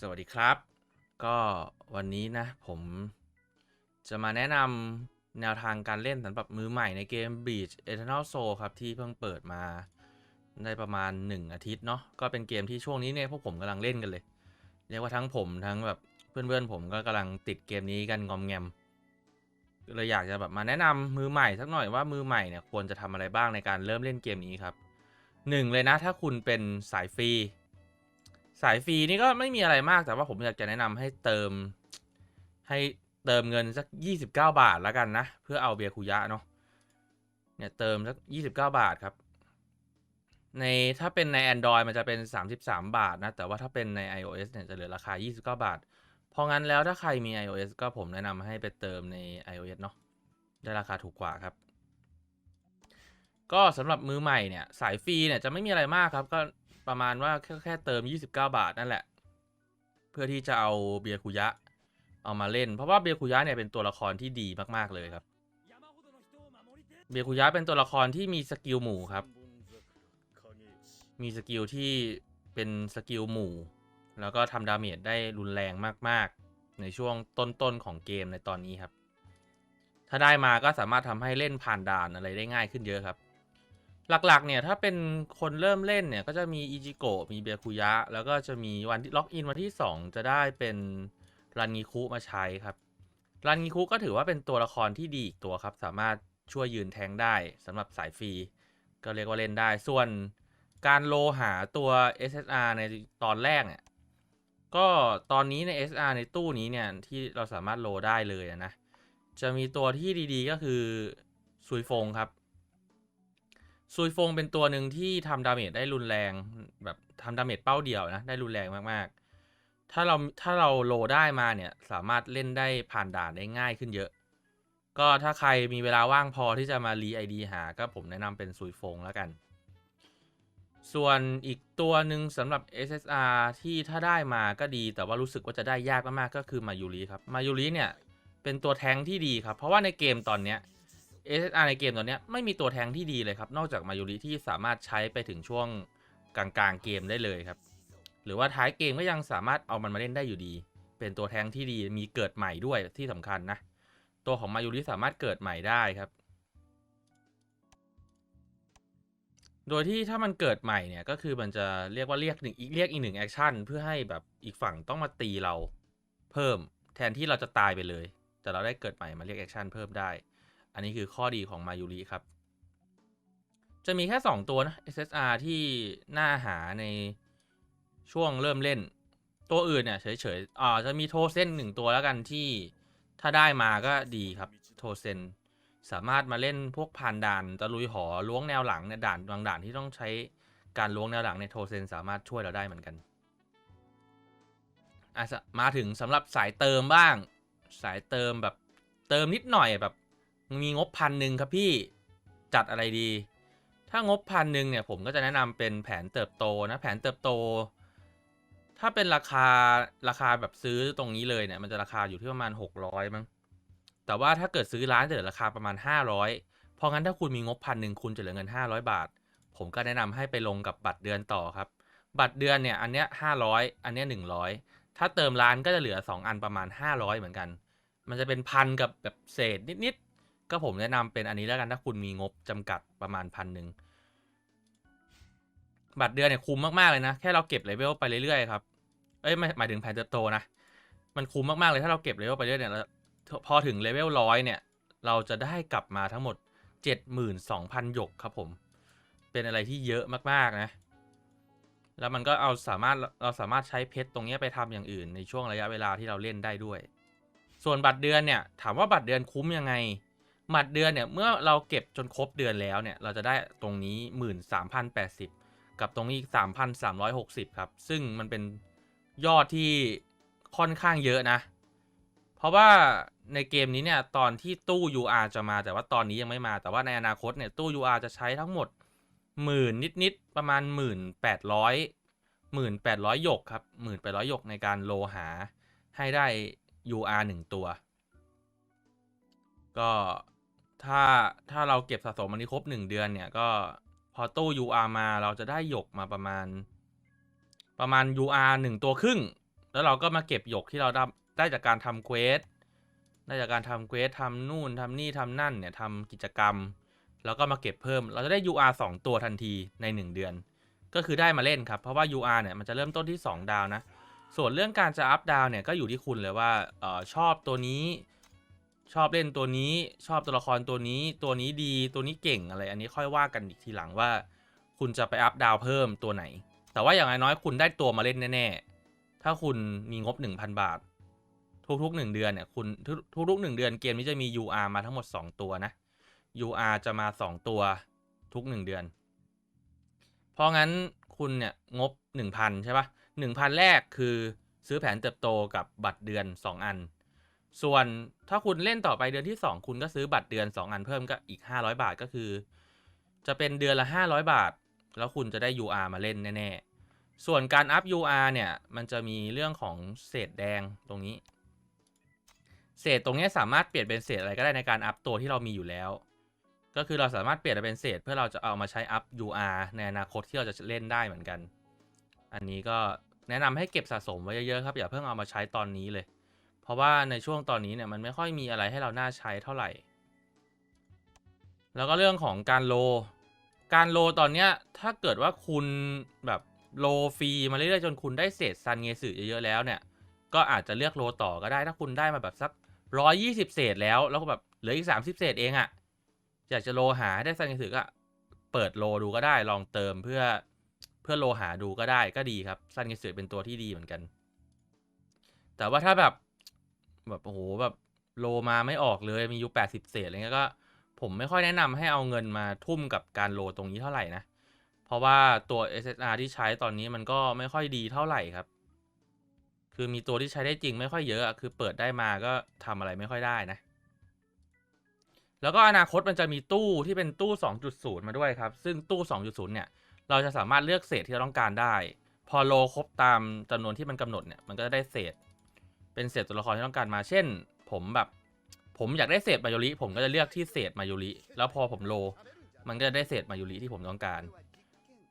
สวัสดีครับ ก็วันนี้นะ ผมจะมาแนะนำแนวทางการเล่นสำหรับมือใหม่ในเกม Beach Eternal Soul ครับ ที่เพิ่งเปิดมาได้ประมาณ 1 อาทิตย์เนาะก็เป็นเกมที่ช่วงนี้เนี่ย พวกผมกำลังเล่นกันเลย เรียกว่าทั้งผมทั้งแบบเพื่อนๆผมก็กำลังติดเกมนี้กันงอมแงมก็เลยอยากจะแบบมาแนะนำมือใหม่สักหน่อยว่ามือใหม่เนี่ยควรจะทำอะไรบ้างในการเริ่มเล่นเกมนี้ครับหนึ่งเลยนะถ้าคุณเป็นสายฟรี สายฟรีนี่ก็ไม่มีอะไรมากแต่ว่าผมอยากจะแนะนำให้เติม ให้เติมเงินสัก 29 บาทแล้วกันนะ เพื่อเอาเบียร์คุยะเนาะเนี่ยเติมสัก 29 บาทครับในถ้าเป็นใน Android มันจะเป็น 33 บาทนะ แต่ว่าถ้าเป็นใน iOS เนี่ยจะเหลือราคา 29 บาท เพราะงั้นแล้วถ้าใครมี iOS ก็ผมแนะนำให้ไปเติมใน iOS เนาะได้ราคาถูกกว่าครับ ก็สำหรับมือใหม่เนี่ย สายฟรีเนี่ยจะไม่มีอะไรมากครับ ก็ ประมาณว่าแค่แค่เติม 29 บาทนั่นแหละ เพื่อที่จะเอาเบียร์คุยะ เอามาเล่น เพราะว่าเบียร์คุยะเนี่ยเป็นตัวละครที่ดีมากๆเลยครับ เบียร์คุยะเป็นตัวละครที่มีสกิลหมู่ครับ มีสกิลที่เป็นสกิลหมู่ แล้วก็ทำดาเมจได้รุนแรงมากๆ ในช่วงต้นๆของเกมในตอนนี้ครับ ถ้าได้มาก็สามารถทำให้เล่นผ่านด่านอะไรได้ง่ายขึ้นเยอะครับ หลักๆ เนี่ย ถ้าเป็นคนเริ่มเล่นเนี่ย ก็จะมีอิจิโกะมีเบียคุยะ แล้วก็จะมีวันที่ล็อกอินวันที่ 2 จะได้เป็นรันงิคุมาใช้ครับรันงิคุก็ถือว่าเป็นตัวละครที่ดีอีกตัวครับ สามารถช่วยยืนแทงได้สำหรับสายฟรี ก็เรียกว่าเล่นได้ ส่วนการโลหาตัว SSR ในตอนแรกเนี่ย ก็ตอนนี้ใน SR ในตู้นี้เนี่ย ที่เราสามารถโลได้เลยนะ จะมีตัวที่ดีๆก็คือซุยฟงครับ ซุยฟงเป็นตัวหนึ่งที่ทำดาเมจได้รุนแรงแบบทำดาเมจเป้าเดียวนะ ได้รุนแรงมากๆ ถ้าเราถ้าเราโลได้มาเนี่ย สามารถเล่นได้ผ่านด่านได้ง่ายขึ้นเยอะ ก็ถ้าใครมีเวลาว่างพอที่จะมารีไอดีหา ก็ผมแนะนำเป็นซุยฟงแล้วกัน ส่วนอีกตัวหนึ่งสำหรับ SSR ที่ถ้าได้มาก็ดี แต่ว่ารู้สึกว่าจะได้ยากมากๆก็คือมายูริครับมายูริเนี่ยเป็นตัวแทงที่ดีครับ เพราะว่าในเกมตอนเนี้ย SSR ในเกมตอนเนี้ยไม่มีตัวแทงที่ดีเลยครับ นอกจากมายูริที่สามารถใช้ไปถึงช่วงกลางๆเกมได้เลยครับ หรือว่าท้ายเกมก็ยังสามารถเอามันมาเล่นได้อยู่ดี เป็นตัวแทงที่ดีมีเกิดใหม่ด้วยที่สำคัญนะ ตัวของมายูริสามารถเกิดใหม่ได้ครับ โดยที่ถ้ามันเกิดใหม่เนี่ยก็คือมันจะเรียกว่าเรียกหนึ่งอีกเรียกอีกหนึ่งแอคชั่นเพื่อให้แบบอีกฝั่งต้องมาตีเราเพิ่ม แทนที่เราจะตายไปเลย แต่เราได้เกิดใหม่มาเรียกแอคชั่นเพิ่มได้ อันนี้คือข้อดีของมายูริครับ จะมีแค่ 2 ตัวนะ SSR ที่น่าหาในช่วงเริ่มเล่น ตัวอื่นเนี่ยเฉยๆอ่าจะมีโทเซนหนึ่งตัวแล้วกันที่ถ้าได้มาก็ดีครับโทเซนสามารถมาเล่นพวกผ่านด่านตะลุยหอล้วงแนวหลังเนี่ยด่านบางด่านที่ต้องใช้การล้วงแนวหลังในโทเซนสามารถช่วยเราได้เหมือนกันอะสมาถึงสำหรับสายเติมบ้าง สายเติมแบบเติมนิดหน่อยแบบ มีงบพันหนึ่งครับพี่จัดอะไรดี ถ้างบพันหนึ่งเนี่ยผมก็จะแนะนำเป็นแผนเติบโตนะแผนเติบโต ถ้าเป็นราคาราคาแบบซื้อตรงนี้เลยเนี่ยมันจะราคาอยู่ที่ประมาณ 600มั้งแต่ว่าถ้าเกิดซื้อร้านจะเหลือราคาประมาณ 500 เพราะงั้นถ้าคุณมีงบพันหนึ่งคุณจะเหลือเงิน 500 บาท ผมก็แนะนำให้ไปลงกับบัตรเดือนต่อครับ บัตรเดือนเนี่ยอันเนี้ย500 อันเนี้ย100 ถ้าเติมร้านก็จะเหลือ 2 อันประมาณ 500 เหมือนกัน มันจะเป็นพันกับแบบเศษนิดๆ ก็ผมแนะนำเป็นอันนี้แล้วกันถ้าคุณมีงบจำกัดประมาณพันหนึ่งบัตรเดือนเนี่ยคุ้มมาก ๆ เลยนะ แค่เราเก็บเลเวลไปเรื่อย ๆ ครับ เอ้ยหมายถึงแผนเติบโตนะ มันคุ้มมาก ๆ เลยถ้าเราเก็บเลเวลไปเรื่อยเนี่ยพอถึงเลเวลร้อยเนี่ย เราจะได้กลับมาทั้งหมด 72,000 หยกครับผม เป็นอะไรที่เยอะมาก ๆ นะ แล้วมันก็เอาสามารถเราสามารถใช้เพชรตรงนี้ไปทำอย่างอื่นในช่วงระยะเวลาที่เราเล่นได้ด้วย ส่วนบัตรเดือนเนี่ยถามว่าบัตรเดือนคุ้มยังไง บัตรเดือนเนี่ยเมื่อเราเก็บจนครบเดือนแล้วเนี่ยเราจะได้ตรงนี้ 13,080 กับตรงนี้อีก 3,360 ครับ ซึ่งมันเป็นยอดที่ค่อนข้างเยอะนะ เพราะว่าในเกมนี้เนี่ยตอนที่ตู้ UR จะมาแต่ว่าตอนนี้ยังไม่มาแต่ว่าในอนาคตเนี่ยตู้ UR จะใช้ทั้งหมดหมื่นนิดๆประมาณ 1,800 1,800 หยกครับ 1,800 หยกในการโลหาให้ได้ UR 1 ตัว ก็ ถ้าถ้าเราเก็บสะสมมันนี้ครบ1เดือนเนี่ยก็พอตู้ UR มาเราจะได้หยกมาประมาณ ประมาณ UR 1ตัวครึ่ง แล้วเราก็มาเก็บหยกที่เราได้ได้จากการทำเควสได้จากการทำเควสทำนู่นทำนี่ทำนั่นเนี่ยทำกิจกรรม แล้วก็มาเก็บเพิ่ม เราจะได้ UR 2 ตัวทันทีใน 1 เดือน ก็คือได้มาเล่นครับ เพราะว่า UR เนี่ยมันจะเริ่มต้นที่ 2 ดาวนะ ส่วนเรื่องการจะอัพดาวเนี่ยก็อยู่ที่คุณเลยว่าออชอบตัวนี้ ชอบเล่นตัวนี้ชอบตัวละครตัวนี้ ตัวนี้ดีตัวนี้เก่งอะไร อันนี้ค่อยว่ากันอีกทีหลังว่า คุณจะไปอัพดาวเพิ่มตัวไหน แต่ว่าอย่างน้อยๆคุณได้ตัวมาเล่นแน่ๆ ถ้าคุณมีงบ 1,000 บาท ทุกๆ 1 เดือนเนี่ยคุณทุกๆ 1 เดือนเกมนี้จะมี UR มาทั้งหมด 2 ตัวนะ UR จะมา 2 ตัวทุก 1 เดือน เพราะงั้นคุณเนี่ยงบ 1,000 ใช่ปะ1,000 แรกคือซื้อแผนเติบโตกับบัตรเดือน 2 อัน ส่วนถ้าคุณเล่นต่อไปเดือนที่ 2 คุณก็ซื้อบัตรเดือน 2 อันเพิ่มก็อีก 500 บาทก็คือ จะเป็นเดือนละ 500 บาท แล้วคุณจะได้ UR มาเล่นแน่ๆ ส่วนการอัพ UR เนี่ย มันจะมีเรื่องของเศษแดงตรงนี้ เศษตรงนี้สามารถเปลี่ยนเป็นเศษอะไรก็ได้ในการอัพตัวที่เรามีอยู่แล้ว ก็คือเราสามารถเปลี่ยนเป็นเศษเพื่อเราจะเอามาใช้อัพ UR ในอนาคตที่เราจะเล่นได้เหมือนกัน อันนี้ก็แนะนำให้เก็บสะสมไว้เยอะๆครับอย่าเพิ่งเอามาใช้ตอนนี้เลย เพราะว่าในช่วงตอนนี้เนี่ยมันไม่ค่อยมีอะไรให้เราน่าใช้เท่าไหร่ แล้วก็เรื่องของการโล การโลตอนเนี้ยถ้าเกิดว่าคุณแบบโลฟรีมาเรื่อยๆจนคุณได้เศษซันเงสึเยอะๆแล้วเนี่ย ก็อาจจะเลือกโลต่อก็ได้ถ้าคุณได้มาแบบสักร้อยี่สิบเศษแล้วแล้วก็แบบเหลืออีกสามสิบเศษเองอะ่ะอยากจะโลหาได้ซันเงสึก็เปิดโลดูก็ได้ลองเติมเพื่อเพื่อโลหาดูก็ได้ก็ดีครับซันเงสึเป็นตัวที่ดีเหมือนกัน แต่ว่าถ้าแบบ แบบโอ้โหแบบโลมาไม่ออกเลยมีอยู่แปดสิบเศษอะไรเงี้ยก็ ผมไม่ค่อยแนะนำให้เอาเงินมาทุ่มกับการโลตรงนี้เท่าไหร่นะ เพราะว่าตัว SSR ที่ใช้ตอนนี้มันก็ไม่ค่อยดีเท่าไหร่ครับ คือมีตัวที่ใช้ได้จริงไม่ค่อยเยอะคือเปิดได้มาก็ทำอะไรไม่ค่อยได้นะ แล้วก็อนาคตมันจะมีตู้ที่เป็นตู้ 2.0 มาด้วยครับ ซึ่งตู้ 2.0 เนี่ย เราจะสามารถเลือกเศษที่เราต้องการได้ พอโลครบตามจำนวนที่มันกำหนดเนี่ยมันก็จะได้เศษ เป็นเศษตัวละครที่ต้องการมา เช่น ผมแบบ ผมอยากได้เศษมายุริผมก็จะเลือกที่เศษมายุริแล้วพอผมโล มันก็จะได้เศษมายุริที่ผมต้องการ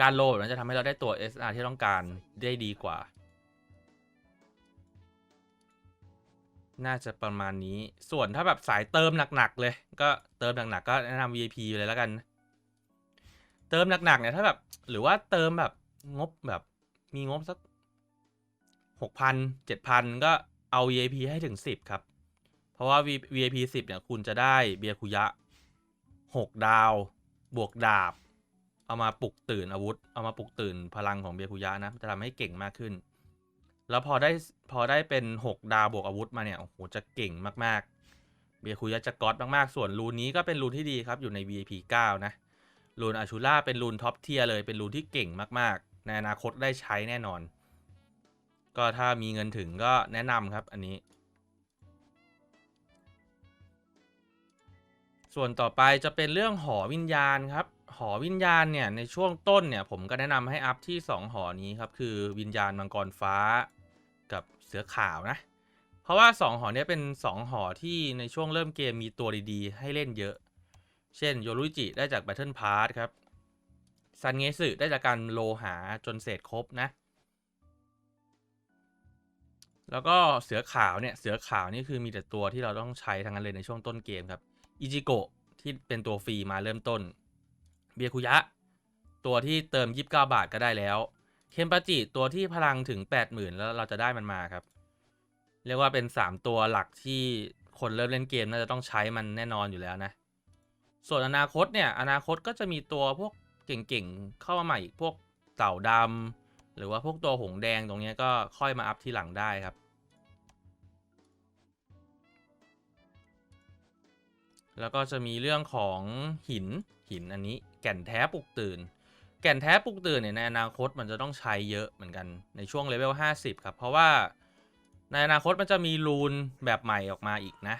การโลแบบนั้นจะทำให้เราได้ตัว SR ที่ต้องการได้ดีกว่า น่าจะประมาณนี้ ส่วนถ้าแบบสายเติมหนักๆเลย ก็เติมหนักๆก็แนะนำ VIP เลยแล้วกัน เติมหนักๆเนี่ยถ้าแบบ หรือว่าเติมแบบงบแบบมีงบสักหกพันเจ็ดพันก็ เอา VIP ให้ถึงสิบครับ เพราะว่า VIP 10 เนี่ย คุณจะได้เบียคุยะ 6 ดาว บวกดาบ เอามาปลุกตื่นอาวุธ เอามาปลุกตื่นพลังของเบียคุยะนะ จะทำให้เก่งมากขึ้น แล้วพอได้พอได้เป็น 6 ดาวบวกอาวุธมาเนี่ย โอ้โห จะเก่งมากๆ เบียคุยะจะก๊อตมากๆ ส่วนรูนนี้ก็เป็นรูนที่ดีครับ อยู่ใน VIP 9 นะ รูนอาชูล่าเป็นรูนท็อปเทียเลย เป็นรูนที่เก่งมากๆ ในอนาคตได้ใช้แน่นอน ก็ถ้ามีเงินถึงก็แนะนำครับอันนี้ ส่วนต่อไปจะเป็นเรื่องหอวิญญาณครับ หอวิญญาณเนี่ยในช่วงต้นเนี่ยผมก็แนะนำให้อัพที่ 2 หอนี้ครับ คือวิญญาณมังกรฟ้ากับเสือขาวนะ เพราะว่า 2 หอนี้เป็น 2 หอที่ในช่วงเริ่มเกมมีตัวดีๆ ให้เล่นเยอะ เช่นโยรุจิได้จาก Battle Pass ครับซันเงสึได้จากการโลหาจนเศษครบนะ แล้วก็เสือขาวเนี่ย เสือขาวนี่คือมีแต่ตัวที่เราต้องใช้ทั้งนั้นเลยในช่วงต้นเกมครับ อิจิโกะที่เป็นตัวฟรีมาเริ่มต้น เบียคุยะ ตัวที่เติม 29 บาทก็ได้แล้ว เคมปาจิตัวที่พลังถึง 80,000 แล้วเราจะได้มันมาครับ เรียกว่าเป็น 3 ตัวหลักที่คนเริ่มเล่นเกมน่าจะต้องใช้มันแน่นอนอยู่แล้วนะ ส่วนอนาคตเนี่ย อนาคตก็จะมีตัวพวกเก่งๆ เข้ามาใหม่อีกพวกเต่าดำหรือว่าพวกตัวหงแดงตรงนี้ก็ค่อยมาอัพทีหลังได้ครับ แล้วก็จะมีเรื่องของหินหินอันนี้แก่นแท้ปลุกตื่น แก่นแท้ปลุกตื่นเนี่ยในอนาคตมันจะต้องใช้เยอะเหมือนกันในช่วงเลเวล50 ครับ เพราะว่าในอนาคตมันจะมีรูนแบบใหม่ออกมาอีกนะ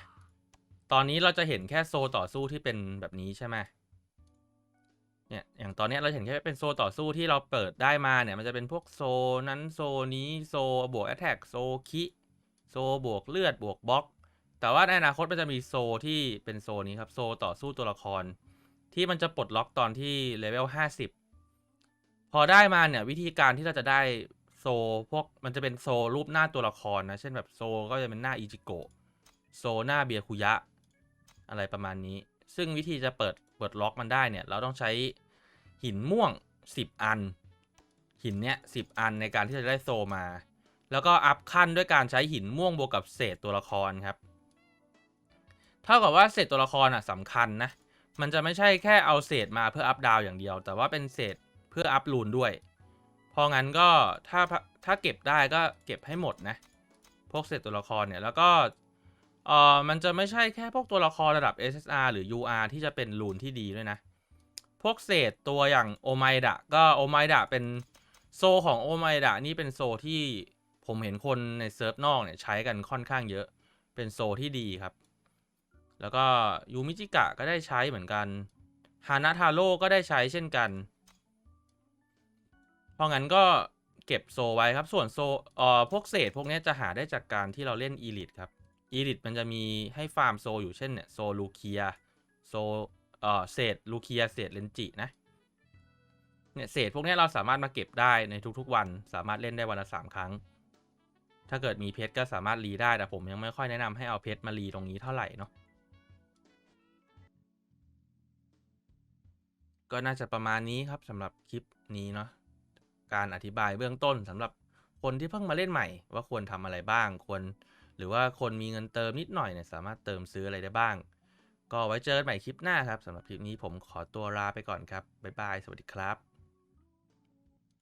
ตอนนี้เราจะเห็นแค่โซต่อสู้ที่เป็นแบบนี้ใช่ไหมเนี่ยอย่างตอนนี้เราเห็นแค่เป็นโซต่อสู้ที่เราเปิดได้มาเนี่ยมันจะเป็นพวกโซนั้นโซนี้โซบวกแอตแทกโซคิโซบวกเลือดบวกบล็อก แต่ว่าในอนาคตมันจะมีโซที่เป็นโซนี้ครับ โซต่อสู้ตัวละคร ที่มันจะปลดล็อกตอนที่เลเวล50 พอได้มาเนี่ยวิธีการที่เราจะได้โซพวกมันจะเป็นโซรูปหน้าตัวละครนะ เช่นแบบโซก็จะเป็นหน้าอิจิโกะโซหน้าเบียคุยะ อะไรประมาณนี้ ซึ่งวิธีจะเปิดเปิดล็อกมันได้เนี่ย เราต้องใช้หินม่วง 10 อัน หินเนี้ยสิอันในการที่จะได้โซมา แล้วก็อัพขั้นด้วยการใช้หินม่วงบวกกับเศษตัวละครครับ เท่ากับว่าเศษตัวละครอะสำคัญนะ มันจะไม่ใช่แค่เอาเศษมาเพื่ออัพดาวอย่างเดียว แต่ว่าเป็นเศษเพื่ออัพรูนด้วย เพราะงั้นก็ถ้าถ้าเก็บได้ก็เก็บให้หมดนะ พวกเศษตัวละครเนี่ยแล้วก็เออมันจะไม่ใช่แค่พวกตัวละครระดับ SSR หรือ UR ที่จะเป็นรูนที่ดีด้วยนะ พวกเศษตัวอย่างโอไมดะก็โอไมดะเป็นโซของโอไมดะนี่เป็นโซที่ผมเห็นคนในเซิร์ฟนอกเนี่ยใช้กันค่อนข้างเยอะ เป็นโซที่ดีครับ แล้วก็ยูมิจิกะก็ได้ใช้เหมือนกันฮานาทาโร่ก็ได้ใช้เช่นกัน เพราะงั้นก็เก็บโซไว้ครับ ส่วนโซเอ่อพวกเศษพวกนี้จะหาได้จากการที่เราเล่นอีลิทครับอีลิทมันจะมีให้ฟาร์มโซอยู่เช่นเนี่ยโซลูเคียโซเอ่อเศษลูเคียเศษเลนจินะเนี่ยเศษพวกนี้เราสามารถมาเก็บได้ในทุกๆวัน สามารถเล่นได้วันละสามครั้ง ถ้าเกิดมีเพชรก็สามารถรีได้แต่ผมยังไม่ค่อยแนะนำให้เอาเพชรมารีตรงนี้เท่าไหร่เนาะ ก็น่าจะประมาณนี้ครับสำหรับคลิปนี้เนาะการอธิบายเบื้องต้นสำหรับคนที่เพิ่งมาเล่นใหม่ ว่าควรทำอะไรบ้างควรหรือว่าคนมีเงินเติมนิดหน่อยเนี่ยสามารถเติมซื้ออะไรได้บ้าง ก็ไว้เจอกันใหม่คลิปหน้าครับสำหรับคลิปนี้ผมขอตัวลาไปก่อนครับบ๊ายบายสวัสดีครับ